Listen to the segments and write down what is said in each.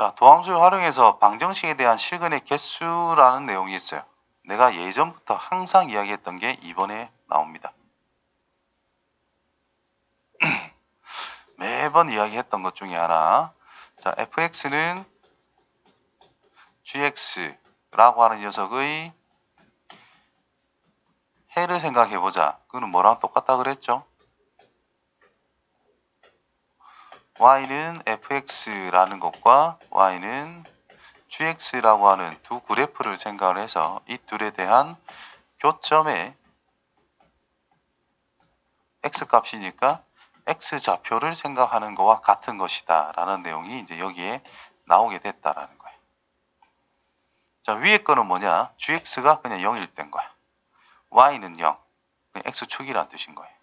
자, 도함수를 활용해서 방정식에 대한 실근의 개수라는 내용이 있어요. 내가 예전부터 항상 이야기했던 게 이번에 나옵니다. 매번 이야기했던 것 중에 하나. 자, fx는 gx라고 하는 녀석의 해를 생각해 보자. 그거는 뭐랑 똑같다 그랬죠? Y는 fx라는 것과 y는 gx라고 하는 두 그래프를 생각을 해서 이 둘에 대한 교점의 x 값이니까 x 좌표를 생각하는 것과 같은 것이다 라는 내용이 이제 여기에 나오게 됐다라는 거예요. 자 위에 거는 뭐냐 gx가 그냥 0일 땐 거야. y는 0 그냥 x축이라는 뜻인 거예요.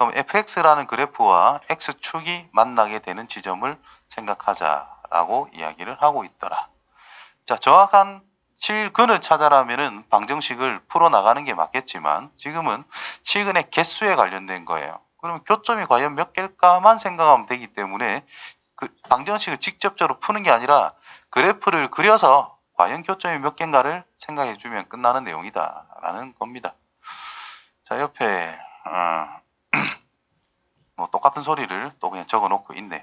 그럼 fx라는 그래프와 x축이 만나게 되는 지점을 생각하자라고 이야기를 하고 있더라. 자, 정확한 실근을 찾아라면은 방정식을 풀어나가는 게 맞겠지만 지금은 실근의 개수에 관련된 거예요. 그러면 교점이 과연 몇 개일까만 생각하면 되기 때문에 그 방정식을 직접적으로 푸는 게 아니라 그래프를 그려서 과연 교점이 몇 개인가를 생각해 주면 끝나는 내용이다라는 겁니다. 자, 옆에 어, 뭐 똑같은 소리를 또 그냥 적어 놓고 있네요.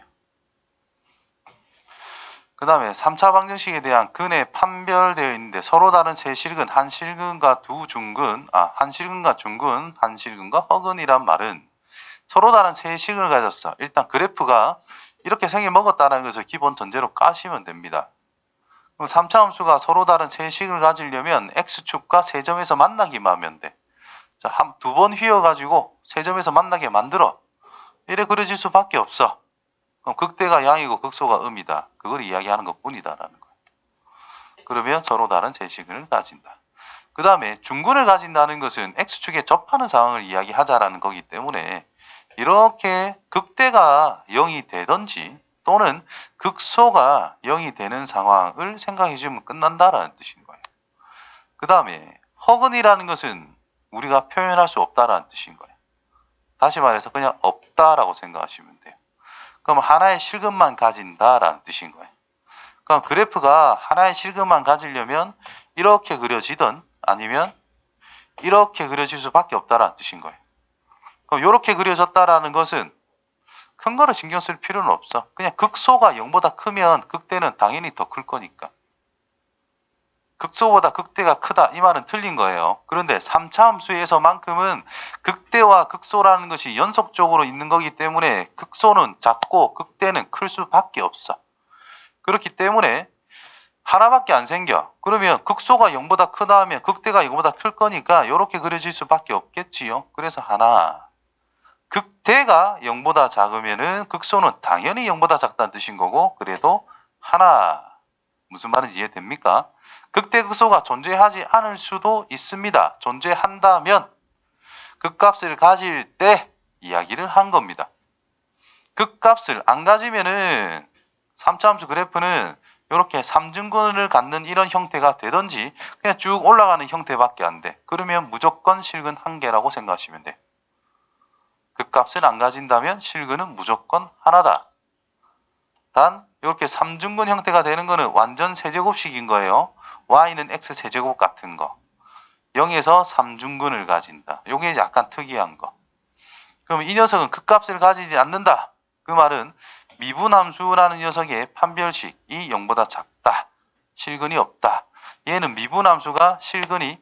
그 다음에 3차 방정식에 대한 근에 판별되어 있는데 서로 다른 세 실근, 한 실근과 두 중근, 아, 한 실근과 중근, 한 실근과 허근이란 말은 서로 다른 세 실근을 가졌어. 일단 그래프가 이렇게 생겨 먹었다는 것을 기본 전제로 까시면 됩니다. 그럼 3차 함수가 서로 다른 세 식을 가지려면 x축과 세 점에서 만나기만 하면 돼. 자, 한 두 번 휘어가지고 세 점에서 만나게 만들어. 이래 그려질 수밖에 없어. 그럼 극대가 양이고 극소가 음이다. 그걸 이야기하는 것 뿐이다라는 거예요. 그러면 서로 다른 세식을 가진다. 그 다음에 중근을 가진다는 것은 x축에 접하는 상황을 이야기하자라는 거기 때문에 이렇게 극대가 0이 되든지 또는 극소가 0이 되는 상황을 생각해 주면 끝난다라는 뜻인 거예요. 그 다음에 허근이라는 것은 우리가 표현할 수 없다라는 뜻인 거예요. 다시 말해서 그냥 없다라고 생각하시면 돼요. 그럼 하나의 실근만 가진다라는 뜻인 거예요. 그럼 그래프가 하나의 실근만 가지려면 이렇게 그려지든 아니면 이렇게 그려질 수밖에 없다라는 뜻인 거예요. 그럼 이렇게 그려졌다라는 것은 큰 거를 신경 쓸 필요는 없어. 그냥 극소가 0보다 크면 극대는 당연히 더 클 거니까. 극소보다 극대가 크다 이 말은 틀린 거예요. 그런데 3차 함수에서만큼은 극대와 극소라는 것이 연속적으로 있는 거기 때문에 극소는 작고 극대는 클 수밖에 없어. 그렇기 때문에 하나밖에 안 생겨. 그러면 극소가 0보다 크다 하면 극대가 0보다 클 거니까 이렇게 그려질 수밖에 없겠지요. 그래서 하나. 극대가 0보다 작으면은 극소는 당연히 0보다 작다는 뜻인 거고 그래도 하나. 무슨 말인지 이해됩니까? 극대 극소가 존재하지 않을 수도 있습니다. 존재한다면 극값을 가질 때 이야기를 한 겁니다. 극값을 안 가지면은 3차 함수 그래프는 이렇게 삼중근을 갖는 이런 형태가 되든지 그냥 쭉 올라가는 형태밖에 안 돼. 그러면 무조건 실근 한 개라고 생각하시면 돼. 극값을 안 가진다면 실근은 무조건 하나다. 단 이렇게 삼중근 형태가 되는 거는 완전 세제곱식인 거예요. y는 x 세제곱 같은 거. 0에서 3중근을 가진다. 요게 약간 특이한 거. 그럼 이 녀석은 극값을 가지지 않는다. 그 말은 미분함수라는 녀석의 판별식이 0보다 작다. 실근이 없다. 얘는 미분함수가 실근이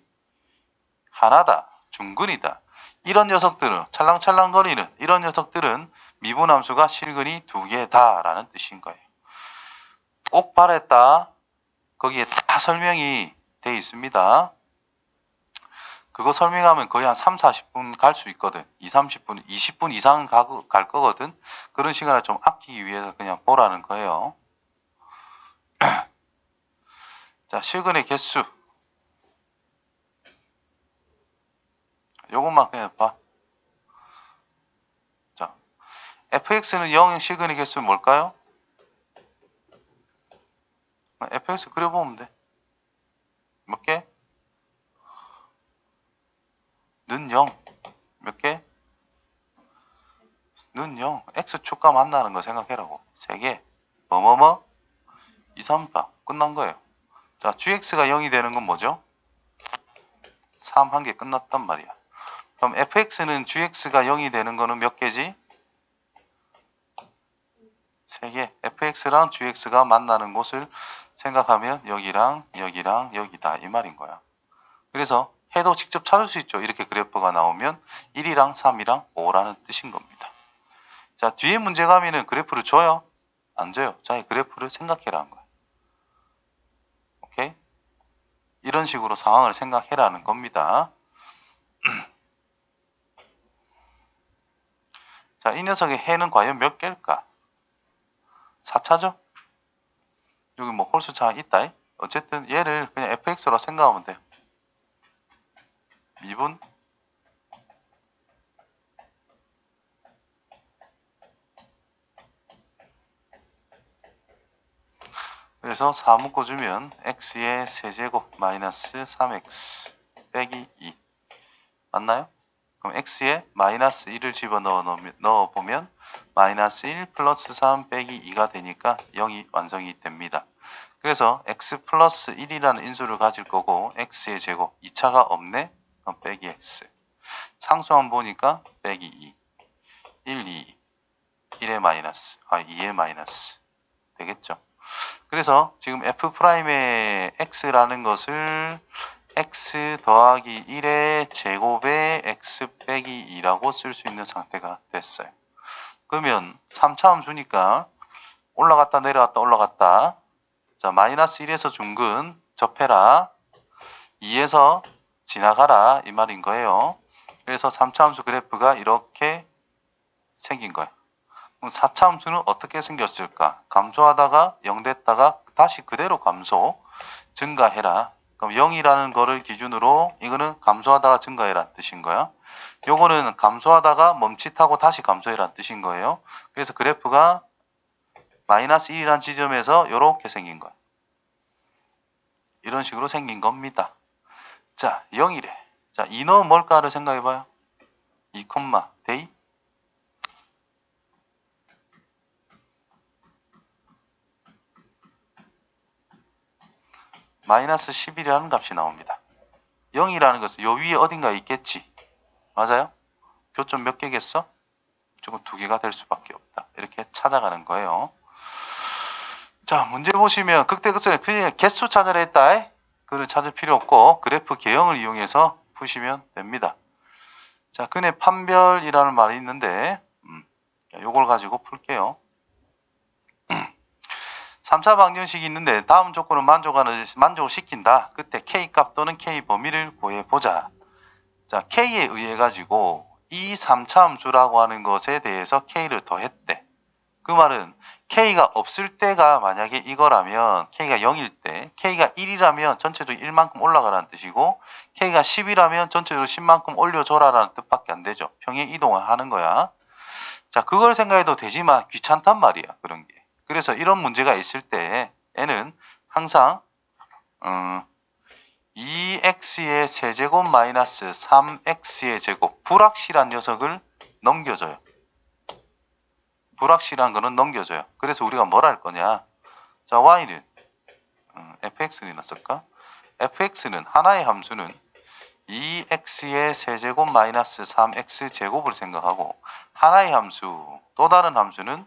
하나다. 중근이다. 이런 녀석들은 찰랑찰랑거리는 이런 녀석들은 미분함수가 실근이 두 개다라는 뜻인 거예요. 꼭 바랬다. 거기에 다 설명이 돼 있습니다. 그거 설명하면 거의 한 3, 40분 갈 수 있거든. 2, 30분, 20분 이상 가, 갈 거거든. 그런 시간을 좀 아끼기 위해서 그냥 보라는 거예요. 자, 실근의 개수. 요것만 그냥 봐. 자, fx는 0의 실근의 개수는 뭘까요? Fx 그려보면 돼. 몇 개? 는 0. 몇 개? 는 0. x축과 만나는 거 생각해라고. 3개. 뭐뭐뭐? 이 3, 4 끝난 거예요. 자, gx가 0이 되는 건 뭐죠? 3 한 개 끝났단 말이야. 그럼 fx는 gx가 0이 되는 거는 몇 개지? 3개. fx랑 gx가 만나는 곳을 생각하면 여기랑 여기랑 여기다 이 말인 거야. 그래서 해도 직접 찾을 수 있죠. 이렇게 그래프가 나오면 1이랑 3이랑 5라는 뜻인 겁니다. 자, 뒤에 문제 가면은 그래프를 줘요? 안 줘요. 자, 이 그래프를 생각해라는 거야. 오케이? 이런 식으로 상황을 생각해라는 겁니다. 자, 이 녀석의 해는 과연 몇 개일까? 4차죠? 여기 뭐 홀수차 있다. 어쨌든 얘를 그냥 fx로 생각하면 돼요. 미분 그래서 4 묶어주면 x의 세제곱 마이너스 3x 빼기 2 맞나요? 그럼 x에 마이너스 1을 집어넣어 넣어 보면 마이너스 1 플러스 3 빼기 2가 되니까 0이 완성이 됩니다. 그래서 x 플러스 1이라는 인수를 가질 거고 x의 제곱 2차가 없네? 그럼 빼기 x 상수함 보니까 빼기 2 1, 2 1의 마이너스 아 2의 마이너스 되겠죠? 그래서 지금 f'의 x라는 것을 x 더하기 1의 제곱에 x 빼기 2라고 쓸 수 있는 상태가 됐어요. 그러면 3차 함수니까 올라갔다 내려갔다 올라갔다 자 마이너스 1에서 중근 접해라 2에서 지나가라 이 말인 거예요. 그래서 3차 함수 그래프가 이렇게 생긴 거예요. 그럼 4차 함수는 어떻게 생겼을까? 감소하다가 0 됐다가 다시 그대로 감소, 증가해라. 그럼 0이라는 거를 기준으로 이거는 감소하다가 증가해라 뜻인 거야. 요거는 감소하다가 멈칫하고 다시 감소해라 뜻인 거예요. 그래서 그래프가 마이너스 1이라는 지점에서 이렇게 생긴 거야. 이런 식으로 생긴 겁니다. 자, 0이래. 자, 2는 뭘까를 생각해봐요. 2, 데이 마이너스 10이라는 값이 나옵니다. 0이라는 것은 요 위에 어딘가에 있겠지. 맞아요? 교점 몇 개겠어? 무조건 두 개가 될 수밖에 없다. 이렇게 찾아가는 거예요. 자, 문제 보시면 극대 극선에 그냥 개수 찾아라 했다. 그를 찾을 필요 없고 그래프 개형을 이용해서 푸시면 됩니다. 자, 근의 판별이라는 말이 있는데 음, 요걸 가지고 풀게요. 3차 방정식이 있는데 다음 조건을 만족하는 만족을 시킨다. 그때 k 값 또는 k 범위를 구해 보자. 자, k에 의해 가지고 이 3차 함수라고 하는 것에 대해서 k를 더했대. 그 말은 k가 없을 때가 만약에 이거라면 k가 0일 때 k가 1이라면 전체적으로 1만큼 올라가라는 뜻이고 k가 10이라면 전체적으로 10만큼 올려줘라라는 뜻밖에 안 되죠. 평행 이동을 하는 거야. 자, 그걸 생각해도 되지만 귀찮단 말이야. 그런 게. 그래서 이런 문제가 있을 때 n은 항상 음, 2x의 세제곱 마이너스 3x의 제곱 불확실한 녀석을 넘겨줘요. 불확실한 거는 넘겨줘요. 그래서 우리가 뭘 할 거냐? 자, y는 음, fx는 어을까 fx는 하나의 함수는 2x의 세제곱 마이너스 3x 제곱을 생각하고 하나의 함수 또 다른 함수는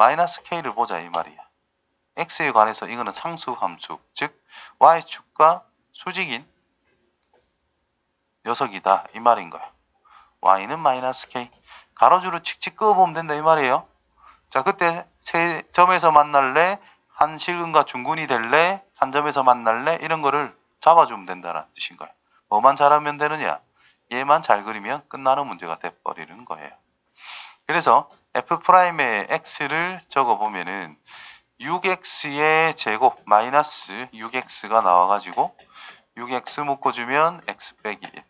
마이너스 k를 보자 이 말이야. x에 관해서 이거는 상수 함수, 즉 y축과 수직인 녀석이다 이 말인 거야. y는 마이너스 k 가로줄을 칙칙 그어보면 된다 이 말이에요. 자 그때 세 점에서 만날래 한 실근과 중근이 될래 한 점에서 만날래 이런 거를 잡아주면 된다는 뜻인 거야. 뭐만 잘하면 되느냐? 얘만 잘 그리면 끝나는 문제가 돼버리는 거예요. 그래서 f'의 x를 적어보면은 6x의 제곱 마이너스 6x가 나와가지고 6x 묶어주면 x 빼기 1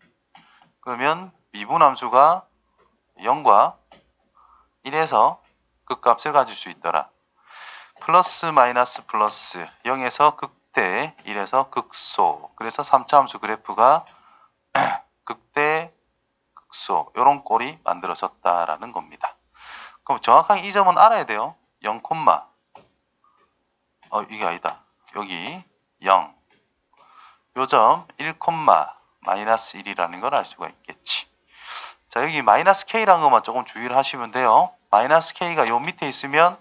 그러면 미분함수가 0과 1에서 극값을 가질 수 있더라. 플러스 마이너스 플러스 0에서 극대 1에서 극소. 그래서 3차 함수 그래프가 극대 극소. 이런 꼴이 만들어졌다라는 겁니다 그럼 정확하게 이 점은 알아야 돼요. 0, 어, 이게 아니다. 여기 0. 요점 1, 마이너스 1이라는 걸 알 수가 있겠지. 자, 여기 마이너스 K라는 것만 조금 주의를 하시면 돼요. 마이너스 K가 요 밑에 있으면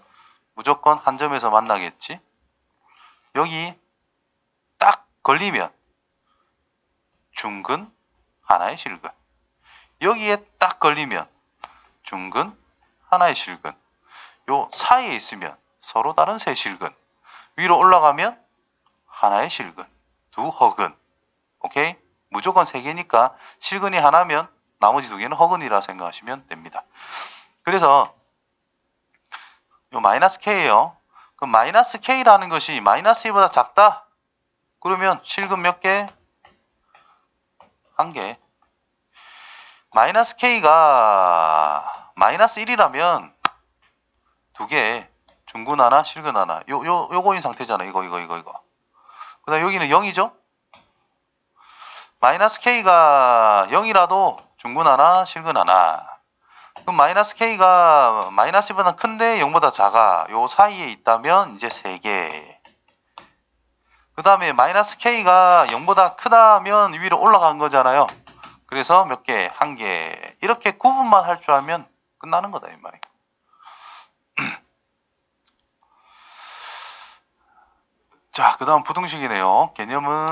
무조건 한 점에서 만나겠지. 여기 딱 걸리면 중근, 하나의 실근. 여기에 딱 걸리면 중근, 하나의 실근. 요 사이에 있으면 서로 다른 세 실근. 위로 올라가면 하나의 실근, 두 허근. 오케이? 무조건 세 개니까 실근이 하나면 나머지 두 개는 허근이라 생각하시면 됩니다. 그래서 요 마이너스 k예요. 그럼 마이너스 k라는 것이 마이너스 2보다 작다. 그러면 실근 몇 개? 한 개. 마이너스 k가 마이너스 1이라면 두 개. 중근 하나, 실근 하나. 요, 요, 요거인 상태잖아. 이거, 이거, 이거, 이거. 그 다음 여기는 0이죠? 마이너스 k가 0이라도 중근 하나, 실근 하나. 그럼 마이너스 k가 마이너스 1보다 큰데 0보다 작아. 요 사이에 있다면 이제 3개. 그 다음에 마이너스 k가 0보다 크다면 위로 올라간 거잖아요. 그래서 몇 개? 한 개. 이렇게 구분만 할 줄 알면 끝나는 거다, 이 말이에요. 자, 그 다음 부등식이네요. 개념은